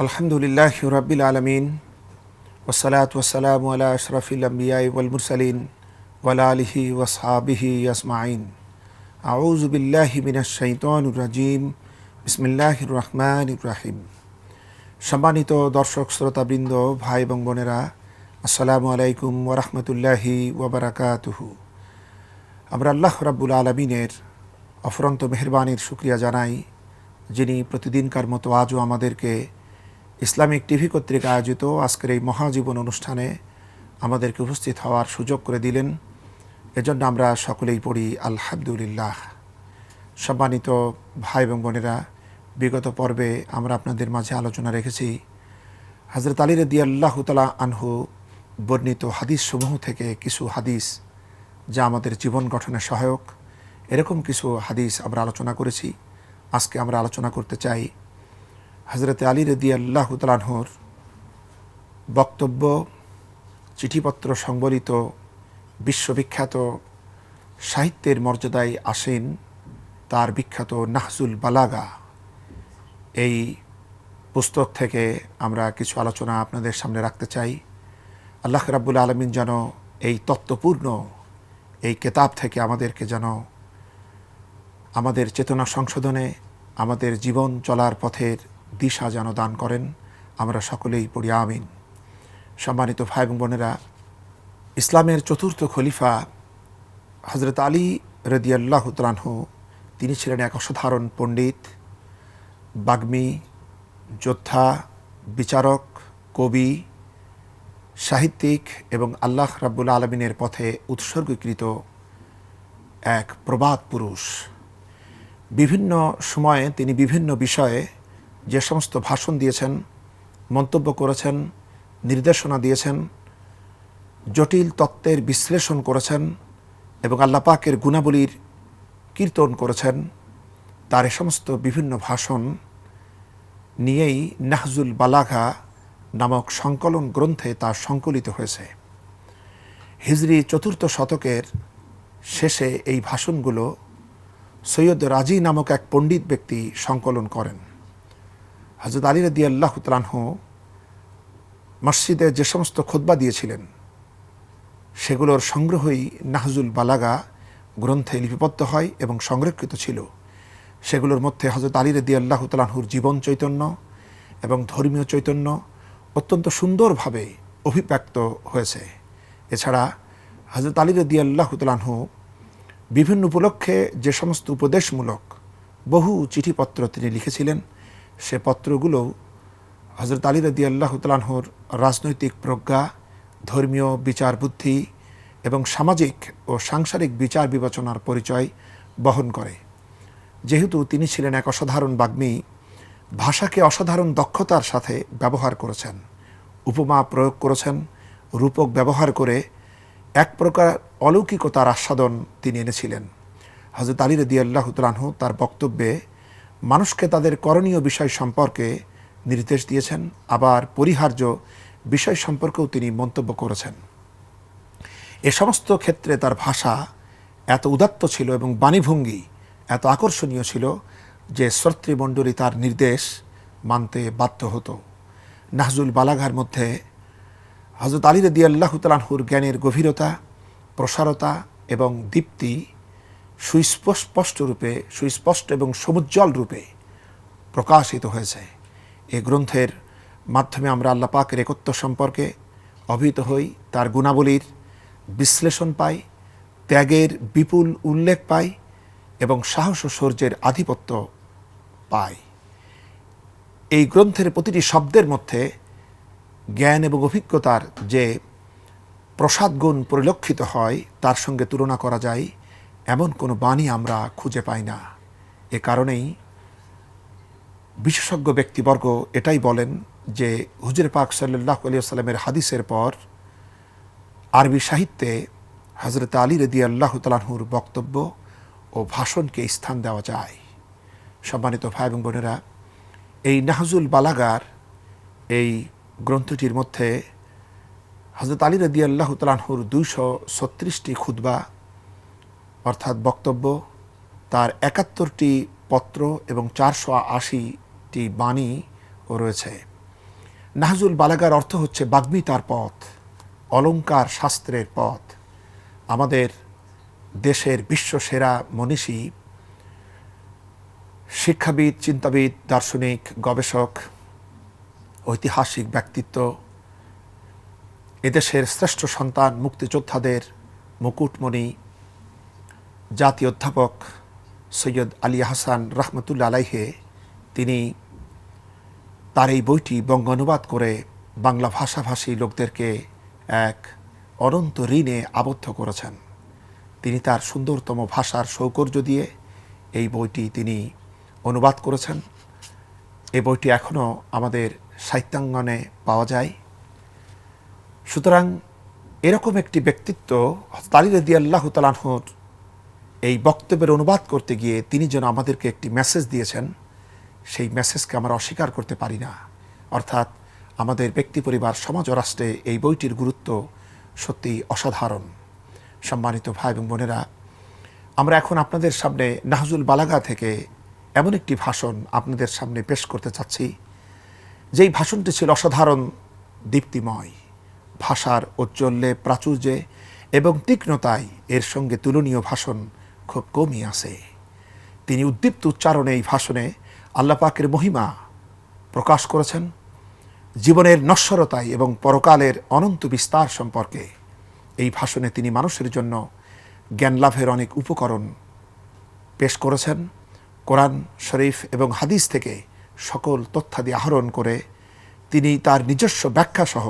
আলহামদুলিল্লাহ রবিল আলমিন ওসালাত ওসালাম আলা আশরফিল আম্বিয়াই ওয়াল মুরসালিন ওয়ালা আলিহি ওয়াসহাবিহি আসমাইন আউযু বিল্লাহি মিনাশ শাইতানির রাজিম। বিসমিল্লাহির রহমানির রাহিম। সম্মানিত দর্শক, শ্রোতাবৃন্দ, ভাই এবং বোনেরা, আসসালামু আলাইকুম ওরহমতুল্লাহি ওবরাকাতুহু আমরা আল্লাহ রাব্বুল আলমিনের অফরন্ত মেহরবানির শুক্রিয়া জানাই, যিনি প্রতিদিনকার মতো আজও আমাদেরকে ইসলামিক টিভি কর্তৃক আয়োজিত আজকের এই মহাজীবন অনুষ্ঠানে আমাদেরকে উপস্থিত হওয়ার সুযোগ করে দিলেন। এজন্য আমরা সকলেই পড়ি আলহামদুলিল্লাহ। সম্মানিত ভাই এবং বোনেরা, বিগত পর্বে আমরা আপনাদের মাঝে আলোচনা রেখেছি। হজরত আলী রদি আল্লাহ তালা আনহু বর্ণিত হাদিস সমূহ থেকে কিছু হাদিস যা আমাদের জীবন গঠনে সহায়ক। এরকম কিছু হাদিস আমরা আলোচনা করেছি। আজকে আমরা আলোচনা করতে চাই হজরত আলী রদি আল্লাহ তালাহর বক্তব্য, চিঠিপত্র সংবলিত বিশ্ববিখ্যাত সাহিত্যের মর্যাদায় আসেন তার বিখ্যাত নাহজুল বালাগা। এই পুস্তক থেকে আমরা কিছু আলোচনা আপনাদের সামনে রাখতে চাই। আল্লাহ রাব্বুল আলমিন যেন এই তত্ত্বপূর্ণ এই কেতাব থেকে আমাদেরকে যেন আমাদের চেতনা সংশোধনে, আমাদের জীবন চলার পথের দিশা যেন দান করেন। আমরা সকলেই পড়ি, আমিন। সম্মানিত ভাই বোনেরা, ইসলামের চতুর্থ খলিফা হজরত আলী রদিয়াল্লাহ তালাহ তিনি ছিলেন এক অসাধারণ পণ্ডিত, বাগ্মী, যোদ্ধা, বিচারক, কবি, সাহিত্যিক এবং আল্লাহ রাব্বুল আলমিনের পথে উৎসর্গীকৃত এক প্রবাদ পুরুষ। বিভিন্ন সময়ে তিনি বিভিন্ন বিষয়ে যে সমস্ত ভাষণ দিয়েছেন, মন্তব্য করেছেন, নির্দেশনা দিয়েছেন, জটিল তত্ত্বের বিশ্লেষণ করেছেন এবং আল্লাপাকের গুণাবলীর কীর্তন করেছেন, তার এ সমস্ত বিভিন্ন ভাষণ নিয়েই নাহজুল বালাঘা নামক সংকলন গ্রন্থে তা সংকলিত হয়েছে। হিজরি চতুর্থ শতকের শেষে এই ভাষণগুলো সৈয়দ রাজি নামক এক পণ্ডিত ব্যক্তি সংকলন করেন। হজরত আলী রদি আল্লাহ তালাহ মসজিদে যে সমস্ত খোদ্া দিয়েছিলেন, সেগুলোর সংগ্রহই নাহজুল বালাগা গ্রন্থে লিপিবদ্ধ হয় এবং সংরক্ষিত ছিল। সেগুলোর মধ্যে হজরত আলী রদি আল্লাহ তালাহুর জীবন চৈতন্য এবং ধর্মীয় চৈতন্য অত্যন্ত সুন্দরভাবে অভিব্যক্ত হয়েছে। এছাড়া হজরত আলী রদি আল্লাহ তালাহু বিভিন্ন উপলক্ষে যে সমস্ত উপদেশমূলক বহু চিঠিপত্র তিনি লিখেছিলেন সে পত্রগুলো হজরত আলী রদি আল্লাহ তালাহর রাজনৈতিক প্রজ্ঞা, ধর্মীয় বিচার বুদ্ধি এবং সামাজিক ও সাংসারিক বিচার বিবেচনার পরিচয় বহন করে। যেহেতু তিনি ছিলেন এক অসাধারণ বাগ্মী, ভাষাকে অসাধারণ দক্ষতার সাথে ব্যবহার করেছেন, উপমা প্রয়োগ করেছেন, রূপক ব্যবহার করে এক প্রকার অলৌকিকতার আস্বাদন তিনি এনেছিলেন। হজরত আলী রদি আল্লাহ তার বক্তব্যে মানুষকে তাদের করণীয় বিষয় সম্পর্কে নির্দেশ দিয়েছেন, আবার পরিহার্য বিষয় সম্পর্কেও তিনি মন্তব্য করেছেন। এ সমস্ত ক্ষেত্রে তার ভাষা এত উদাত্ত ছিল এবং বাণীভঙ্গি এত আকর্ষণীয় ছিল যে শ্রোতৃমণ্ডলী তার নির্দেশ মানতে বাধ্য হতো। নাহজুল বালাঘার মধ্যে হজরত আলী রদি আল্লাহ তালাহুর জ্ঞানের গভীরতা, প্রসারতা এবং দীপ্তি সুস্পষ্ট রূপে, সুস্পষ্ট এবং সমুজ্জ্বল রূপে প্রকাশিত হয়েছে। এ গ্রন্থের মাধ্যমে আমরা আল্লাহ পাকের একত্ব সম্পর্কে অভিহিত হই, তার গুণাবলীর বিশ্লেষণ পাই, ত্যাগের বিপুল উল্লেখ পাই এবং সাহস ও শৌর্যের আধিপত্য পাই। এই গ্রন্থের প্রতিটি শব্দের মধ্যে জ্ঞান এবং অভিজ্ঞতার যে প্রসাদ গুণ পরিলক্ষিত হয়, তার সঙ্গে তুলনা করা যায়। এমন কোনো বাণী আমরা খুঁজে পাই না। এ কারণেই বিশেষজ্ঞ ব্যক্তিবর্গ এটাই বলেন যে হুজুর পাক সাল্লাহ আলিয়াল্লামের হাদিসের পর আরবি সাহিত্যে হজরত আলী রদি আল্লাহ তালাহুর বক্তব্য ও ভাষণকে স্থান দেওয়া যায়। সম্মানিত ভাই এবং বোনেরা, এই নাহজুল বালাগার এই গ্রন্থটির মধ্যে হজরত আলী রদি আল্লাহ তালাহুর দুইশো ছত্রিশটি খুদ্া অর্থাৎ বক্তব্য, তার একাত্তরটি পত্র এবং চারশো আশিটি বাণী রয়েছে। নাহজুল বালাগার অর্থ হচ্ছে বাগ্মিতার পথ, অলংকার শাস্ত্রের পথ। আমাদের দেশের বিশ্বসেরা মনীষী, শিক্ষাবিদ, চিন্তাবিদ, দার্শনিক, গবেষক, ঐতিহাসিক ব্যক্তিত্ব, এদেশের শ্রেষ্ঠ সন্তান, মুক্তিযোদ্ধাদের মুকুটমণি জাতীয় অধ্যাপক সৈয়দ আলী হাসান রহমতুল্লা আলাইহে, তিনি তার এই বইটি বঙ্গ অনুবাদ করে বাংলা ভাষাভাষী লোকদেরকে এক অনন্ত ঋণে আবদ্ধ করেছেন। তিনি তার সুন্দরতম ভাষার সৌকর্য দিয়ে এই বইটি তিনি অনুবাদ করেছেন। এই বইটি এখনও আমাদের সাহিত্যাঙ্গনে পাওয়া যায়। সুতরাং এরকম একটি ব্যক্তিত্ব তালিরদি আল্লাহ তালাহর এই বক্তব্যের অনুবাদ করতে গিয়ে তিনি যেন আমাদেরকে একটি মেসেজ দিয়েছেন, সেই মেসেজকে আমরা অস্বীকার করতে পারি না। অর্থাৎ আমাদের ব্যক্তি পরিবার, সমাজ ও রাষ্ট্রে এই বইটির গুরুত্ব সত্যি অসাধারণ। সম্মানিত ভাই এবং বোনেরা, আমরা এখন আপনাদের সামনে নাহজুল বালাগা থেকে এমন একটি ভাষণ আপনাদের সামনে পেশ করতে চাচ্ছি। যেই ভাষণটি ছিল অসাধারণ, দীপ্তিময়, ভাষার ঔজ্জ্বল্যে, প্রাচুর্যে এবং তীক্ষ্ণতায় এর সঙ্গে তুলনীয় ভাষণ খুব কমই আছে। তিনি উদ্দীপ্ত উচ্চারণে এই ভাষণে আল্লাপাকের মহিমা প্রকাশ করেছেন। জীবনের নশ্বরতায় এবং পরকালের অনন্ত বিস্তার সম্পর্কে এই ভাষণে তিনি মানুষের জন্য জ্ঞান লাভের অনেক উপকরণ পেশ করেছেন। কোরআন, শরীফ এবং হাদিস থেকে সকল তথ্যাদি আহরণ করে তিনি তার নিজস্ব ব্যাখ্যাসহ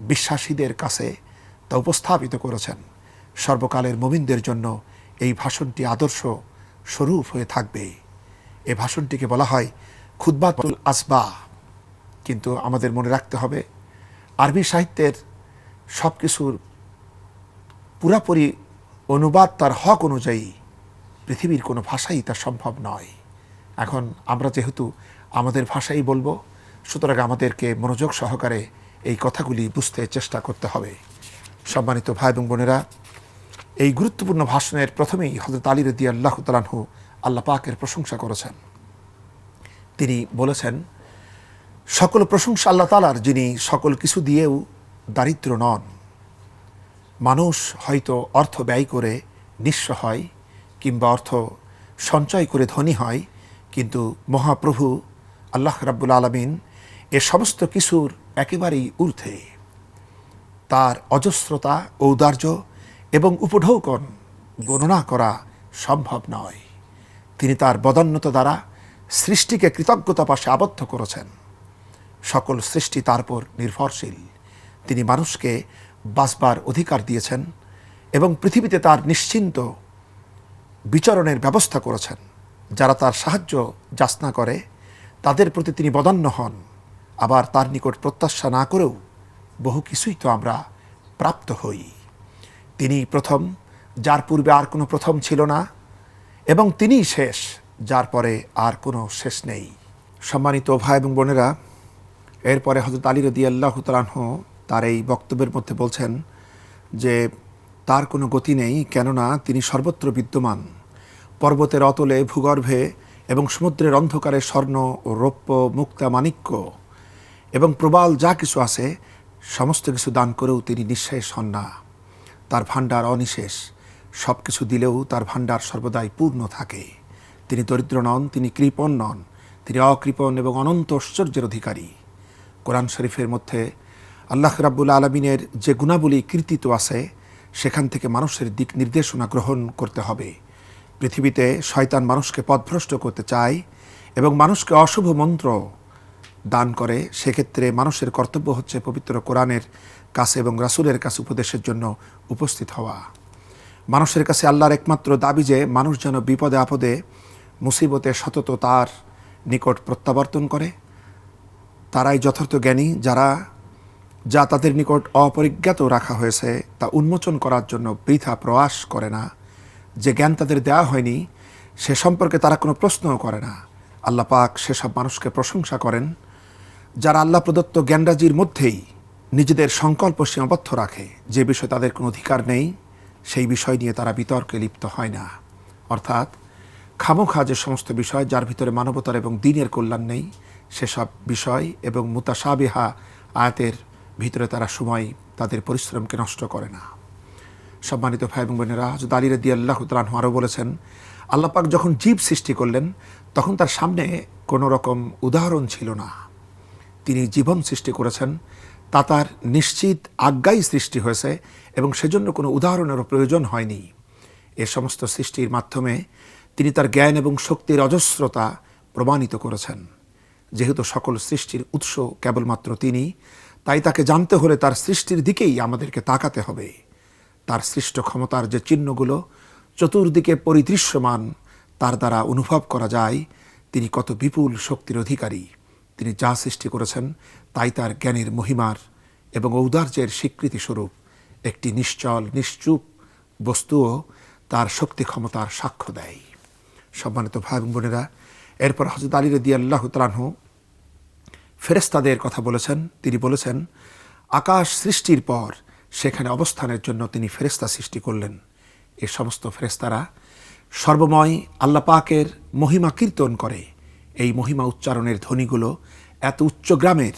বিশ্বাসীদের কাছে তা উপস্থাপিত করেছেন। সর্বকালের মোমিনদের জন্য এই ভাষণটি আদর্শ স্বরূপ হয়ে থাকবে। এ ভাষণটিকে বলা হয় খুদ্বাতুল আসবা। কিন্তু আমাদের মনে রাখতে হবে, আরবি সাহিত্যের সব কিছুর পুরাপুরি অনুবাদ তার হক অনুযায়ী পৃথিবীর কোনো ভাষাই তা সম্ভব নয়। এখন আমরা যেহেতু আমাদের ভাষাই বলব, সুতরাং আমাদেরকে মনোযোগ সহকারে এই কথাগুলি বুঝতে চেষ্টা করতে হবে। সম্মানিত ভাই এবং বোনেরা এই গুরুত্বপূর্ণ ভাষণের প্রথমেই হজরত আলী রদি আল্লাহ তালাহু আল্লাহ পাকের প্রশংসা করেছেন। তিনি বলেছেন, সকল প্রশংসা আল্লাহ তালার যিনি সকল কিছু দিয়েও দারিদ্র নন। মানুষ হয়তো অর্থ ব্যয় করে নিঃস্ব হয়, কিংবা অর্থ সঞ্চয় করে ধনী হয়, কিন্তু মহাপ্রভু আল্লাহ রাব্বুল আলমিন এ সমস্ত কিছুর একেবারেই ঊর্ধ্বে। তার অজস্রতা, ঔদার্য এবং উপঢৌকন গণনা করা সম্ভব নয়। তিনি তার বদান্যতা দ্বারা সৃষ্টিকে কৃতজ্ঞতা পাশে আবদ্ধ করেছেন। সকল সৃষ্টি তার উপর নির্ভরশীল। তিনি মানুষকে বাঁচবার অধিকার দিয়েছেন এবং পৃথিবীতে তার নিশ্চিন্ত বিচরণের ব্যবস্থা করেছেন। যারা তার সাহায্য যাচনা করে, তাদের প্রতি তিনি বদান্য হন। আবার তার নিকট প্রত্যাশা না করেও বহু কিছুই তো আমরা প্রাপ্ত হই। তিনি প্রথম, যার পূর্বে আর কোনো প্রথম ছিল না, এবং তিনিই শেষ, যার পরে আর কোনো শেষ নেই। সম্মানিত ভাই এবং বোনেরা, এরপরে হজরত আলী রদি আল্লাহ তালাহ তার এই বক্তব্যের মধ্যে বলছেন যে, তার কোনো গতি নেই, কেননা তিনি সর্বত্র বিদ্যমান। পর্বতের অতলে ভূগর্ভে এবং সমুদ্রের অন্ধকারে স্বর্ণ ও রৌপ্য, মুক্তা মাণিক্য এবং প্রবাল যা কিছু আছে, সমস্ত কিছু দান করেও তিনি নিঃশেষ হন না। তার ভাণ্ডার অনিশেষ। সব কিছু দিলেও তার ভাণ্ডার সর্বদাই পূর্ণ থাকে। তিনি দরিদ্র নন, তিনি কৃপণ নন, তিনি অকৃপণ এবং অনন্ত ঐশ্বর্যের অধিকারী। কোরআন শরীফের মধ্যে আল্লাহ রাব্বুল আলমিনের যে গুণাবলী কীর্তিত আছে, সেখান থেকে মানুষের দিক নির্দেশনা গ্রহণ করতে হবে। পৃথিবীতে শয়তান মানুষকে পথভ্রষ্ট করতে চায় এবং মানুষকে অশুভ মন্ত্র দান করে, সেক্ষেত্রে মানুষের কর্তব্য হচ্ছে পবিত্র কোরআনের কাছে এবং রাসুলের কাছে উপদেশের জন্য উপস্থিত হওয়া। মানুষের কাছে আল্লাহর একমাত্র দাবি যে, মানুষ যেন বিপদে আপদে, মুসিবতে সতত তার নিকট প্রত্যাবর্তন করে। তারাই যথার্থ জ্ঞানী যারা, যা তাদের নিকট অপরিজ্ঞাত রাখা হয়েছে, তা উন্মোচন করার জন্য বৃথা প্রয়াস করে না। যে জ্ঞান তাদের দেওয়া হয়নি, সে সম্পর্কে তারা কোনো প্রশ্নও করে না। আল্লাহ পাক সেসব মানুষকে প্রশংসা করেন, যারা আল্লাহ প্রদত্ত জ্ঞানরাজির মধ্যেই নিজেদের সংকল্প সীমাবদ্ধ রাখে। যে বিষয়ে তাদের কোনো অধিকার নেই, সেই বিষয় নিয়ে তারা বিতর্কে লিপ্ত হয় না। অর্থাৎ, খামোখা যে সমস্ত বিষয় যার ভিতরে মানবতার এবং দিনের কল্যাণ নেই, সেসব বিষয় এবং মুতাসাবিহা আয়াতের ভিতরে তারা সময় তাদের পরিশ্রমকে নষ্ট করে না। সম্মানিত ভাই এবং বোনেরা হজরত আলী রদি আল্লাহ তালাহ আরও বলেছেন আল্লাপাক যখন জীব সৃষ্টি করলেন, তখন তার সামনে কোনো রকম উদাহরণ ছিল না। তিনি জীবন সৃষ্টি করেছেন তা তার নিশ্চিত আজ্ঞাই সৃষ্টি হয়েছে এবং সেজন্য কোনো উদাহরণেরও প্রয়োজন হয়নি। এ সমস্ত সৃষ্টির মাধ্যমে তিনি তার জ্ঞান এবং শক্তির অজস্রতা প্রমাণিত করেছেন। যেহেতু সকল সৃষ্টির উৎস কেবলমাত্র তিনি, তাই তাকে জানতে হলে তার সৃষ্টির দিকেই আমাদেরকে তাকাতে হবে। তার সৃষ্ট ক্ষমতার যে চিহ্নগুলো চতুর্দিকে পরিদৃশ্যমান, তার দ্বারা অনুভব করা যায় তিনি কত বিপুল শক্তির অধিকারী। তিনি যা সৃষ্টি করেছেন তাই তার জ্ঞানের মহিমার এবং ঔদার্যের স্বীকৃতিস্বরূপ একটি নিশ্চল, নিশ্চুপ বস্তুও তার শক্তি ক্ষমতার সাক্ষ্য দেয়। সম্মানিত ভাই বোনেরা, এরপর হজরত আলী রদি আল্লাহ তালাহু ফেরেস্তাদের কথা বলেছেন। তিনি বলেছেন, আকাশ সৃষ্টির পর সেখানে অবস্থানের জন্য তিনি ফেরেস্তা সৃষ্টি করলেন। এ সমস্ত ফেরেস্তারা সর্বময় আল্লাহ পাকের মহিমা কীর্তন করে। এই মহিমা উচ্চারণের ধ্বনিগুলো এত উচ্চ গ্রামের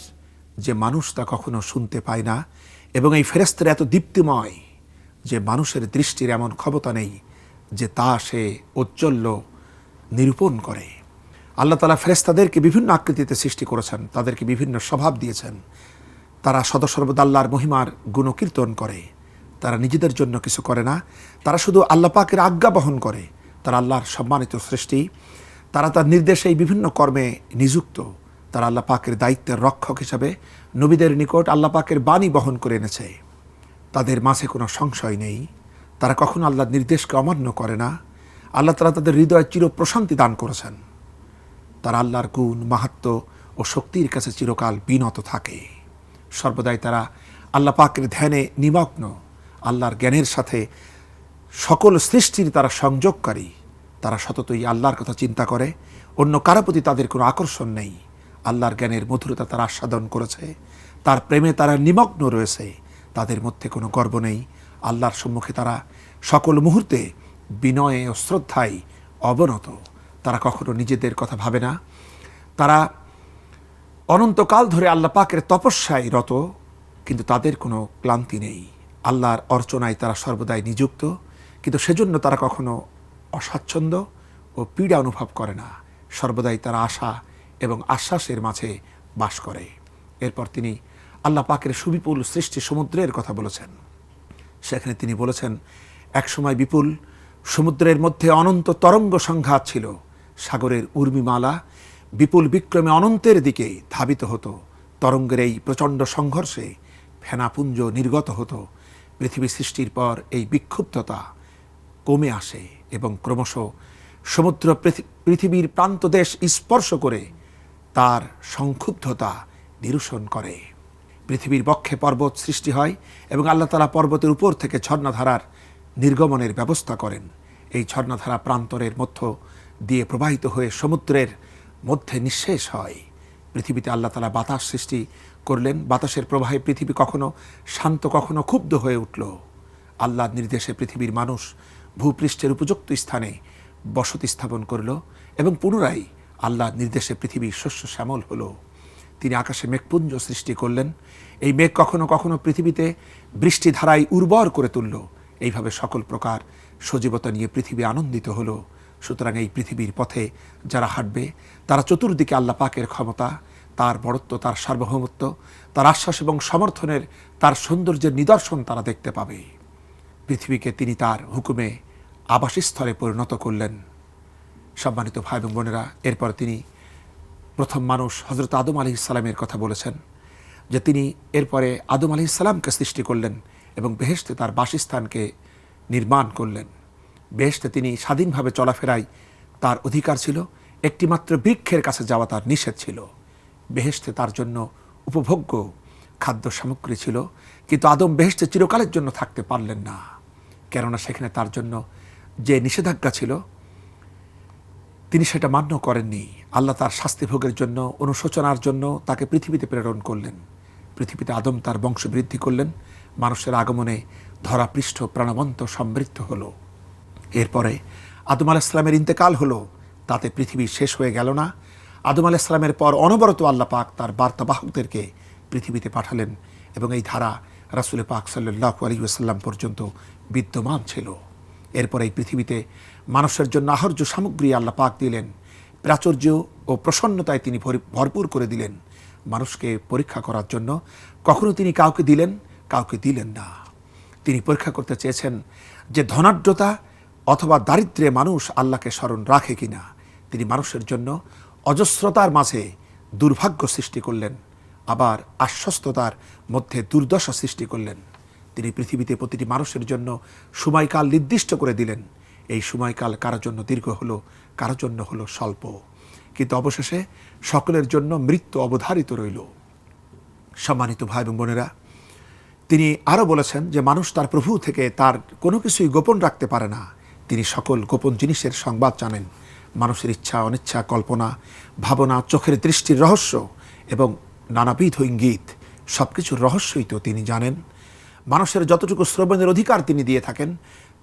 যে মানুষ তা কখনো শুনতে পায় না, এবং এই ফেরেস্তার এত দীপ্তিময় যে মানুষের দৃষ্টির এমন ক্ষমতা নেই যে তা সে ঔজ্জ্বল্য নিরূপণ করে। আল্লাহ তালা ফেরেস্তাদেরকে বিভিন্ন আকৃতিতে সৃষ্টি করেছেন, তাদেরকে বিভিন্ন স্বভাব দিয়েছেন। তারা সদসর্বদা আল্লাহর মহিমার গুণকীর্তন করে। তারা নিজেদের জন্য কিছু করে না। তারা শুধু আল্লাহ পাকের আজ্ঞা বহন করে। তারা আল্লাহর সম্মানিত সৃষ্টি। তারা তার নির্দেশে বিভিন্ন কর্মে নিযুক্ত। তারা আল্লাহ পাকের দায়িত্বের রক্ষক হিসাবে নবীদের নিকট আল্লাহ পাকের বাণী বহন করে এনেছে। তাদের মাঝে কোনো সংশয় নেই। তারা কখনো আল্লাহর নির্দেশকে অমান্য করে না। আল্লাহ তালা তাদের হৃদয়ে চির প্রশান্তি দান করেছেন। তারা আল্লাহর গুণ, মাহাত্ম ও শক্তির কাছে চিরকাল বিনত থাকে। সর্বদাই তারা আল্লাহ পাকের ধ্যানে নিমগ্ন। আল্লাহর জ্ঞানের সাথে সকল সৃষ্টির তারা সংযোগকারী। তারা সততই আল্লাহর কথা চিন্তা করে। অন্য কারও প্রতি তাদের কোনো আকর্ষণ নেই। আল্লাহর জ্ঞানের মধুরতা তারা আস্বাদন করেছে। তার প্রেমে তারা নিমগ্ন রয়েছে। তাদের মধ্যে কোনো গর্ব নেই। আল্লাহর সম্মুখে তারা সকল মুহূর্তে বিনয়ে ও শ্রদ্ধায় অবনত। তারা কখনো নিজেদের কথা ভাবে না। তারা অনন্তকাল ধরে আল্লাহ পাকের তপস্যায় রত, কিন্তু তাদের কোনো ক্লান্তি নেই। আল্লাহর অর্চনায় তারা সর্বদাই নিযুক্ত, কিন্তু সেজন্য তারা কখনো অস্বাচ্ছন্দ্য ও পীড়া অনুভব করে না। সর্বদাই তারা আশা এবং আশ্বাসের মাঝে বাস করে। এরপর তিনি আল্লাহ পাকের সুবিপুল সৃষ্টি সমুদ্রের কথা বলেছেন। সেখানে তিনি বলেছেন, একসময় বিপুল সমুদ্রের মধ্যে অনন্ত তরঙ্গ সংঘাত ছিল। সাগরের উর্মিমালা বিপুল বিক্রমে অনন্তের দিকে ধাবিত হতো। তরঙ্গের এই প্রচণ্ড সংঘর্ষে ফেনাপুঞ্জ নির্গত হতো। পৃথিবী সৃষ্টির পর এই বিক্ষুব্ধতা কমে আসে এবং ক্রমশ সমুদ্র পৃথিবীর প্রান্তদেশ স্পর্শ করে তার সংক্ষুব্ধতা নিরসন করে। পৃথিবীর বক্ষে পর্বত সৃষ্টি হয় এবং আল্লাহ তালা পর্বতের উপর থেকে ঝর্ণাধারার নির্গমনের ব্যবস্থা করেন। এই ঝর্ণাধারা প্রান্তরের মধ্য দিয়ে প্রবাহিত হয়ে সমুদ্রের মধ্যে নিঃশেষ হয়। পৃথিবীতে আল্লাহ তালা বাতাস সৃষ্টি করলেন। বাতাসের প্রবাহে পৃথিবী কখনো শান্ত, কখনো ক্ষুব্ধ হয়ে উঠল। আল্লাহর নির্দেশে পৃথিবীর মানুষ ভূপৃষ্ঠের উপযুক্ত স্থানে বসতি স্থাপন করল এবং পুনরায় আল্লাহর নির্দেশে পৃথিবীর শস্য শ্যামল হলো। তিনি আকাশে মেঘপুঞ্জ সৃষ্টি করলেন। এই মেঘ কখনো কখনো পৃথিবীতে বৃষ্টি বৃষ্টিধারায় উর্বর করে তুলল। এইভাবে সকল প্রকার সজীবতা নিয়ে পৃথিবী আনন্দিত হলো। সুতরাং এই পৃথিবীর পথে যারা হাঁটবে, তারা চতুর্দিকে আল্লাহ পাকের ক্ষমতা, তার বড়ত্ব, তার সার্বভৌমত্ব, তার আশ্বাস এবং সমর্থনের, তার সৌন্দর্যের নিদর্শন তারা দেখতে পাবে। পৃথিবীকে তিনি তার হুকুমে আবাসস্থলে পরিণত করলেন। সম্মানিত ভাই এবং বোনেরা, এরপর তিনি প্রথম মানুষ হজরত আদম আলি ইসলামের কথা বলেছেন, যে তিনি এরপরে আদম আলি ইসলামকে সৃষ্টি করলেন এবং বেহেস্তে তার বাসস্থানকে নির্মাণ করলেন। বেহেস্তে তিনি স্বাধীনভাবে চলাফেরায় তার অধিকার ছিল, একটিমাত্র বৃক্ষের কাছে যাওয়া তার নিষেধ ছিল। বেহেস্তে তার জন্য উপভোগ্য খাদ্য সামগ্রী ছিল, কিন্তু আদম বেহেস্তে চিরকালের জন্য থাকতে পারলেন না, কেননা সেখানে তার জন্য যে নিষেধাজ্ঞা ছিল তিনি সেটা মান্য করেননি। আল্লাহ তার শাস্তি ভোগের জন্য, অনুশোচনার জন্য তাকে পৃথিবীতে প্রেরণ করলেন। পৃথিবীতে আদম তার বংশ বৃদ্ধি করলেন। মানুষের আগমনে ধরাপৃষ্ঠ, প্রাণবন্ত সমৃদ্ধ হলো। এরপরে আদম আলাহ ইসলামের ইন্তেকাল হলো। তাতে পৃথিবী শেষ হয়ে গেল না। আদম আলাইসালামের পর অনবরত আল্লাহ পাক তার বার্তাবাহকদেরকে পৃথিবীতে পাঠালেন এবং এই ধারা রাসুল পাক সাল্লাহ আলী আসাল্লাম পর্যন্ত বিদ্যমান ছিল। এরপর এই পৃথিবীতে মানুষের জন্য আহর্য সামগ্রী আল্লাহ পাক দিলেন। প্রাচুর্য ও প্রসন্নতায় তিনি ভরপুর করে দিলেন। মানুষকে পরীক্ষা করার জন্য কখনো তিনি কাউকে দিলেন কাউকে দিলেন না। তিনি পরীক্ষা করতে চেয়েছেন যে ধনাঢ্যতা অথবা দারিদ্রে মানুষ আল্লাহকে স্মরণ রাখে কিনা। তিনি মানুষের জন্য অজস্রতার মাঝে দুর্ভাগ্য সৃষ্টি করলেন, আবার আশ্বস্ততার মধ্যে দুর্দশা সৃষ্টি করলেন। তিনি পৃথিবীতে প্রতিটি মানুষের জন্য সময়কাল নির্দিষ্ট করে দিলেন। এই সময়কাল কারোর জন্য দীর্ঘ হলো কারোর জন্য হলো স্বল্প। কিন্তু অবশেষে সকলের জন্য মৃত্যু অবধারিত রইল। সম্মানিত ভাই এবং বোনেরা, তিনি আরও বলেছেন যে মানুষ তার প্রভু থেকে তার কোনো কিছুই গোপন রাখতে পারে না। তিনি সকল গোপন জিনিসের সংবাদ জানেন। মানুষের ইচ্ছা, অনিচ্ছা, কল্পনা, ভাবনা, চোখের দৃষ্টির রহস্য এবং নানাবিধ ইঙ্গিত সব কিছুর রহস্যই তো তিনি জানেন। মানুষের যতটুকু শ্রবণের অধিকার তিনি দিয়ে থাকেন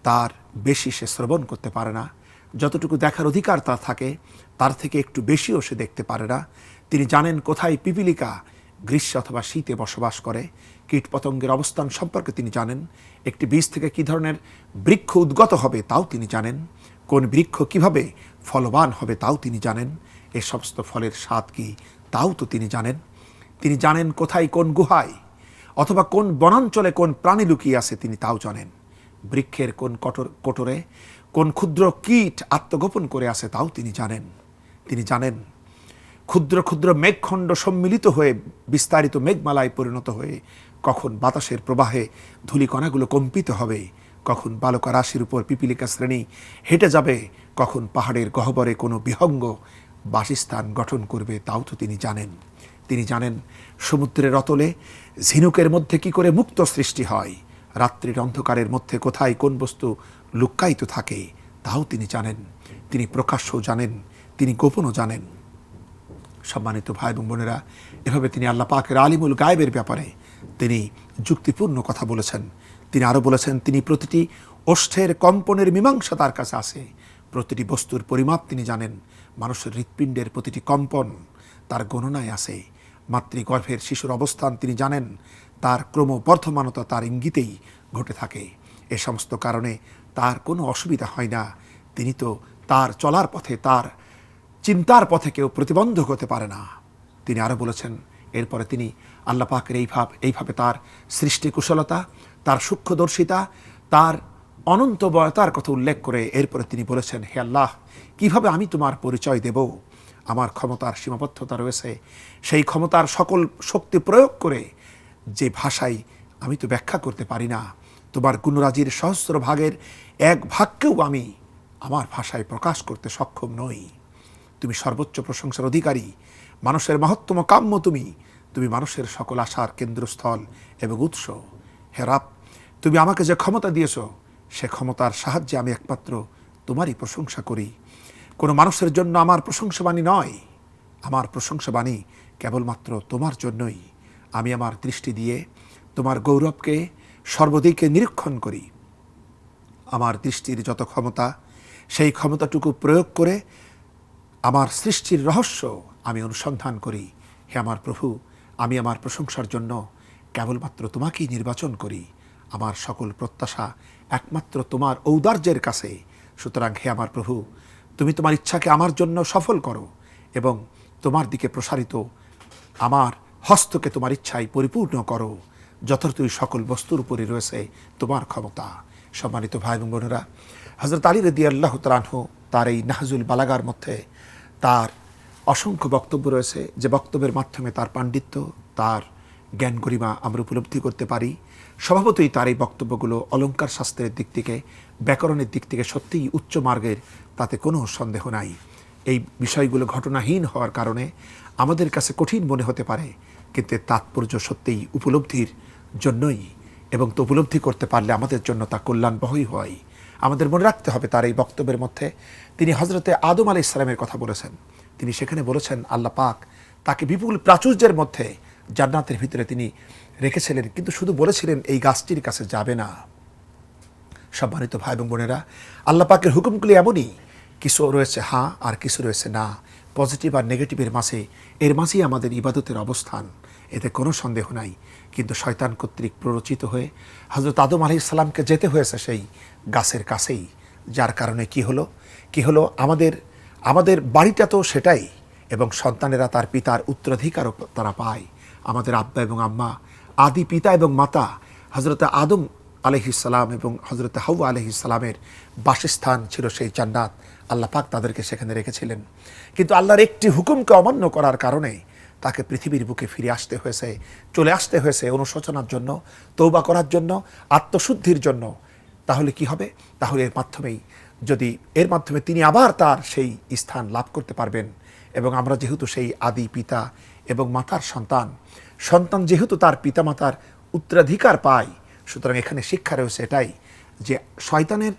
তার বেশি সে শ্রবণ করতে পারে না। যতটুকু দেখার অধিকার তার থাকে, তার থেকে একটু বেশিও সে দেখতে পারে না। তিনি জানেন কোথায় পিপিলিকা, গ্রীষ্ম অথবা শীতে বসবাস করে। কীটপতঙ্গের অবস্থান সম্পর্কে তিনি জানেন। একটি বীজ থেকে কী ধরনের বৃক্ষ উদ্গত হবে তাও তিনি জানেন। কোন বৃক্ষ কীভাবে ফলবান হবে তাও তিনি জানেন। এ সমস্ত ফলের স্বাদ কি তাও তো তিনি জানেন। তিনি জানেন কোথায় কোন গুহায় অথবা কোন বনাঞ্চলে কোন প্রাণী লুকিয়ে আছে তিনি তাও জানেন। বৃক্ষের কোন কটর কোটরে কোন ক্ষুদ্র কীট আত্মগোপন করে আছে তাও তিনি জানেন। তিনি জানেন, ক্ষুদ্র ক্ষুদ্র মেঘখণ্ড সম্মিলিত হয়ে বিস্তারিত মেঘমালায় পরিণত হয়ে কখন বাতাসের প্রবাহে ধূলিকণাগুলো কম্পিত হবে, কখন বালকা রাশির উপর পিপিলিকা শ্রেণি হেঁটে যাবে, কখন পাহাড়ের গহ্বরে কোনো বিহঙ্গ বাসস্থান গঠন করবে তাও তো তিনি জানেন। তিনি জানেন, সমুদ্রের অতলে ঝিনুকের মধ্যে কি করে মুক্ত সৃষ্টি হয় রাত্রির অন্ধকারের মধ্যে কোথায় কোন বস্তু লুক্কায়িত থাকে, তাও তিনি জানেন। তিনি প্রকাশ্যও জানেন, তিনি গোপনও জানেন। সম্মানিত ভাই এবং বোনেরা, এভাবে তিনি আল্লাহ পাকের আলিমুল গায়েবের ব্যাপারে তিনি যুক্তিপূর্ণ কথা বলেছেন। তিনি আরও বলেছেন, তিনি প্রতিটি ওষ্ঠের কম্পনের মীমাংসা তার কাছে আছে। প্রতিটি বস্তুর পরিমাপ তিনি জানেন। মানুষের হৃৎপিণ্ডের প্রতিটি কম্পন তার গণনায় আছে। মাতৃগর্ভের শিশুর অবস্থান তিনি জানেন। তার ক্রমবর্ধমানতা তার ইঙ্গিতেই ঘটে থাকে। এ সমস্ত কারণে তার কোনো অসুবিধা হয় না। তিনি তো তার চলার পথে, তার চিন্তার পথে কেউ প্রতিবন্ধক হতে পারে না। তিনি আরও বলেছেন, এরপরে তিনি আল্লাহ পাকের এইভাবে এইভাবে তার সৃষ্টি কুশলতা তার সূক্ষ্মদর্শিতা, তার অনন্ত বয়তার কথা উল্লেখ করে এরপরে তিনি বলেছেন, হে আল্লাহ, কীভাবে আমি তোমার পরিচয় দেব? আমার ক্ষমতার সীমাবদ্ধতা রয়েছে। সেই ক্ষমতার সকল শক্তি প্রয়োগ করে যে ভাষায় আমি তো ব্যাখ্যা করতে পারি না। তোমার গুণরাজির সহস্র ভাগের এক ভাগকেও আমি আমার ভাষায় প্রকাশ করতে সক্ষম নই। তুমি সর্বোচ্চ প্রশংসার অধিকারী, মানুষের মহত্তম কাম্য তুমি তুমি মানুষের সকল আশার কেন্দ্রস্থল এবং উৎস। হেরাপ তুমি আমাকে যে ক্ষমতা দিয়েছ, সে ক্ষমতার সাহায্যে আমি একমাত্র তোমারই প্রশংসা করি। কোনো মানুষের জন্য আমার প্রশংসাবাণী নয়, আমার প্রশংসাবাণী কেবলমাত্র তোমার জন্যই। আমি আমার দৃষ্টি দিয়ে তোমার গৌরবকে সর্বদিকে নিরীক্ষণ করি। আমার দৃষ্টির যত ক্ষমতা, সেই ক্ষমতাটুকু প্রয়োগ করে আমার সৃষ্টির রহস্য আমি অনুসন্ধান করি। হে আমার প্রভু, আমি আমার প্রশংসার জন্য কেবলমাত্র তোমাকেই নির্বাচন করি। আমার সকল প্রত্যাশা একমাত্র তোমার ঔদার্যের কাছে। সুতরাং হে আমার প্রভু, তুমি তোমার ইচ্ছাকে আমার জন্য সফল করো এবং তোমার দিকে প্রসারিত আমার হস্তকে তোমার ইচ্ছায় পরিপূর্ণ করো। যথার্থই সকল বস্তুর উপরে রয়েছে তোমার ক্ষমতা। সম্মানিত ভাই এবং বোনেরা হজরত আলী রদি আল্লাহ তালাহ তার এই নাহজুল বালাগার মধ্যে তার অসংখ্য বক্তব্য রয়েছে। যে বক্তব্যের মাধ্যমে তার পাণ্ডিত্য, তার জ্ঞান গরিমা আমরা উপলব্ধি করতে পারি। স্বভাবতই তার এই বক্তব্যগুলো অলঙ্কার শাস্ত্রের দিক থেকে, ব্যাকরণের দিক থেকে সত্যিই উচ্চ মার্গের, তাতে কোনো সন্দেহ নাই। এই বিষয়গুলো ঘটনাহীন হওয়ার কারণে আমাদের কাছে কঠিন মনে হতে পারে কিন্তু তাৎপর্য সত্যিই উপলব্ধির জন্যই এবং তো উপলব্ধি করতে পারলে আমাদের জন্য তা কল্যাণবহই হয়। আমাদের মনে রাখতে হবে তার এই বক্তব্যের মধ্যে তিনি হজরতে আদম আলি ইসলামের কথা বলেছেন। তিনি সেখানে বলেছেন, আল্লাহ পাক তাকে বিপুল প্রাচুর্যের মধ্যে জান্নাতের ভিতরে তিনি রেখেছিলেন, কিন্তু শুধু বলেছিলেন এই গাছটির কাছে যাবে না। সম্মানিত ভাই এবং বোনেরা, আল্লাহ পাকের হুকুমগুলি এমনই, কিছু রয়েছে হ্যাঁ আর কিছু রয়েছে না। পজিটিভ আর নেগেটিভের মাঝে এর মাঝেই আমাদের ইবাদতের অবস্থান, এতে কোনো সন্দেহ নাই। কিন্তু শয়তান কর্তৃক প্ররোচিত হয়ে হজরত আদম আলি ইসলামকে যেতে হয়েছে সেই গাছের কাছেই। যার কারণে কি হলো? কি হলো? আমাদের আমাদের বাড়িটা তো সেটাই এবং সন্তানেরা তার পিতার উত্তরাধিকারও তারা পায়। আমাদের আব্বা এবং আম্মা, আদি পিতা এবং মাতা হজরত আদম আলহিসাল্লাম এবং হজরত হাউ আলহিসাল্লামের বাসস্থান ছিল সেই জান্নাত। আল্লাহ পাক তাদেরকে সেখানে রেখেছিলেন। কিন্তু আল্লাহর একটি হুকুমকে অমান্য করার কারণে তাকে পৃথিবীর বুকে ফিরে আসতে হয়েছে, চলে আসতে হয়েছে অনুশোচনার জন্য তৌবা করার জন্য, আত্মশুদ্ধির জন্য। তাহলে কি হবে? তাহলে এর মাধ্যমেই যদি, এর মাধ্যমে তিনি আবার তার সেই স্থান লাভ করতে পারবেন। এবং আমরা যেহেতু সেই আদি পিতা এবং মাতার সন্তান সন্তান যেহেতু তার পিতামাতার উত্তরাধিকার পায় সুতরাং এখানে শিক্ষা রয়েছে এটাই যে শয়তানের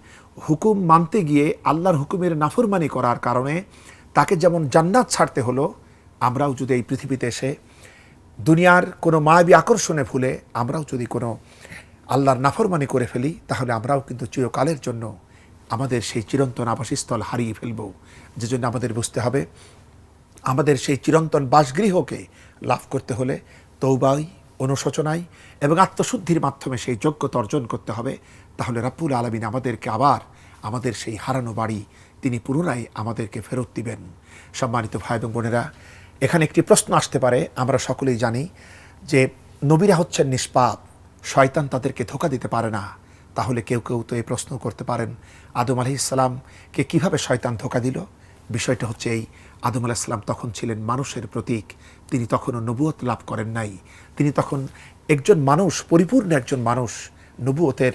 হুকুম মানতে গিয়ে আল্লাহর হুকুমের নাফরমানি করার কারণে তাকে যেমন জান্নাত ছাড়তে হলো, আমরাও যদি এই পৃথিবীতে এসে দুনিয়ার কোনো মায়াবী আকর্ষণে ভুলে আমরাও যদি কোনো আল্লাহর নাফরমানি করে ফেলি, তাহলে আমরাও কিন্তু চিরকালের জন্য আমাদের সেই চিরন্তন আবাসস্থল হারিয়ে ফেলব। যে জন্য আমাদের বুঝতে হবে, আমাদের সেই চিরন্তন বাসগৃহকে লাভ করতে হলে তৌবাই অনুশোচনায় এবং আত্মশুদ্ধির মাধ্যমে সেই যোগ্যতা অর্জন করতে হবে, তাহলে রাব্বুল আলমিন আমাদেরকে আবার আমাদের সেই হারানো বাড়ি তিনি পুনরায় আমাদেরকে ফেরত দিবেন। সম্মানিত ভাই এবং বোনেরা, এখানে একটি প্রশ্ন আসতে পারে, আমরা সকলেই জানি যে নবীরা হচ্ছেন নিষ্পাপ, শয়তান তাদেরকে ধোকা দিতে পারে না। তাহলে কেউ কেউ তো এই প্রশ্ন করতে পারেন, আদম আলি ইসলামকে কীভাবে শয়তান ধোকা দিল? বিষয়টা হচ্ছে এই, আদম আলাহিসাল্লাম তখন ছিলেন মানুষের প্রতীক। তিনি তখনও নবুয়ত লাভ করেন নাই। তিনি তখন একজন মানুষ, পরিপূর্ণ একজন মানুষ, নবুয়তের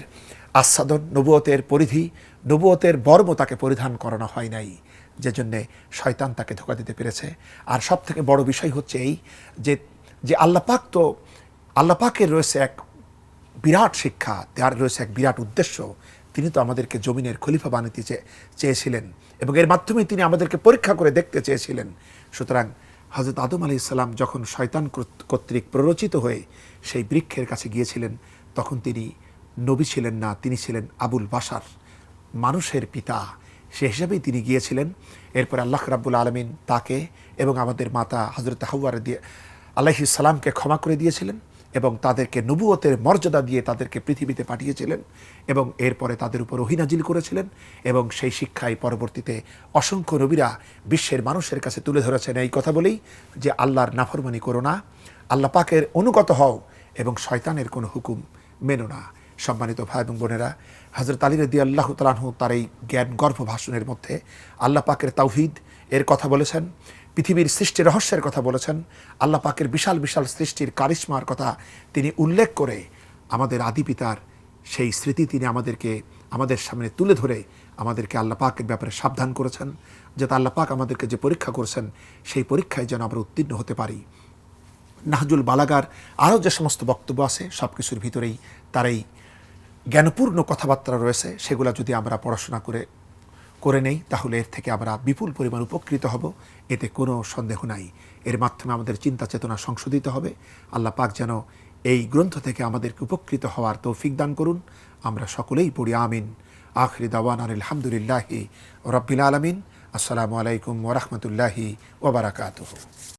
আস্বাদন, নবুয়তের পরিধি, নবুয়তের বর্ম তাকে পরিধান করানো হয় নাই যে জন্যে শয়তান তাকে ধোকা দিতে পেরেছে। আর সব থেকে বড় বিষয় হচ্ছে এই যে যে আল্লাপাক তো আল্লাপাকের রয়েছে এক বিরাট শিক্ষা, তার রয়েছে এক বিরাট উদ্দেশ্য। তিনি তো আমাদেরকে জমিনের খলিফা বানাতে চেয়েছিলেন। এবং এর মাধ্যমে তিনি আমাদেরকে পরীক্ষা করে দেখতে চেয়েছিলেন। সুতরাং হজরত আদম আলি ইসলাম যখন শয়তান কর্ত- কর্তৃক প্ররোচিত হয়ে সেই বৃক্ষের কাছে গিয়েছিলেন, তখন তিনি নবী ছিলেন না, তিনি ছিলেন আবুল বাসার মানুষের পিতা, সে হিসাবেই তিনি গিয়েছিলেন। এরপর আল্লাহ রাব্বুল আলমিন তাকে এবং আমাদের মাতা হজরত হাওয়ার দিয়ে আলাইহি সালামকে ক্ষমা করে দিয়েছিলেন। এবং তাদেরকে নবুয়তের মর্যাদা দিয়ে তাদেরকে পৃথিবীতে পাঠিয়েছিলেন এবং এরপরে তাদের উপর অহিনাজিল করেছিলেন এবং সেই শিক্ষায় পরবর্তীতে অসংখ্য নবীরা বিশ্বের মানুষের কাছে তুলে ধরেছেন এই কথা বলেই যে আল্লাহর নাফরমানি করো না, আল্লাহ পাকের অনুগত হও এবং শয়তানের কোনো হুকুম মেনো না। সম্মানিত ভাই এবং বোনেরা হজরত আলী রদি আল্লাহ তালাহু তার এই জ্ঞান গর্ভ ভাষণের মধ্যে আল্লাহ পাকের তাওহিদ এর কথা বলেছেন। পৃথিবীর সৃষ্টি রহস্যের কথা বলেছেন। আল্লাহ পাকের বিশাল বিশাল সৃষ্টির কারিশ্মার কথা তিনি উল্লেখ করে আমাদের আদি পিতার সেই স্মৃতি তিনি আমাদেরকে, আমাদের সামনে তুলে ধরে আমাদেরকে আল্লাহ পাকের ব্যাপারে সাবধান করেছেন, যাতে আল্লাহ পাক আমাদেরকে যে পরীক্ষা করেছেন, সেই পরীক্ষায় যেন আমরা উত্তীর্ণ হতে পারি। নাহজুল বালাগার আরও যে সমস্ত বক্তব্য আছে সব কিছুর ভিতরেই তার এই জ্ঞানপূর্ণ কথাবার্তা রয়েছে, সেগুলো যদি আমরা পড়াশোনা করে করে নেই, তাহলে এর থেকে আমরা বিপুল পরিমাণ উপকৃত হব, এতে কোনো সন্দেহ নাই। এর মাধ্যমে আমাদের চিন্তা চেতনা সংশোধিত হবে। আল্লাহ পাক যেন এই গ্রন্থ থেকে আমাদেরকে উপকৃত হওয়ার তৌফিক দান করুন। আমরা সকলেই পড়ি আমিন। আখরি দাওয়ান আলহামদুলিল্লাহি রব্বিল আলমিন। আসসালামু আলাইকুম ওরহমতুল্লাহি ওবরাকাতুহ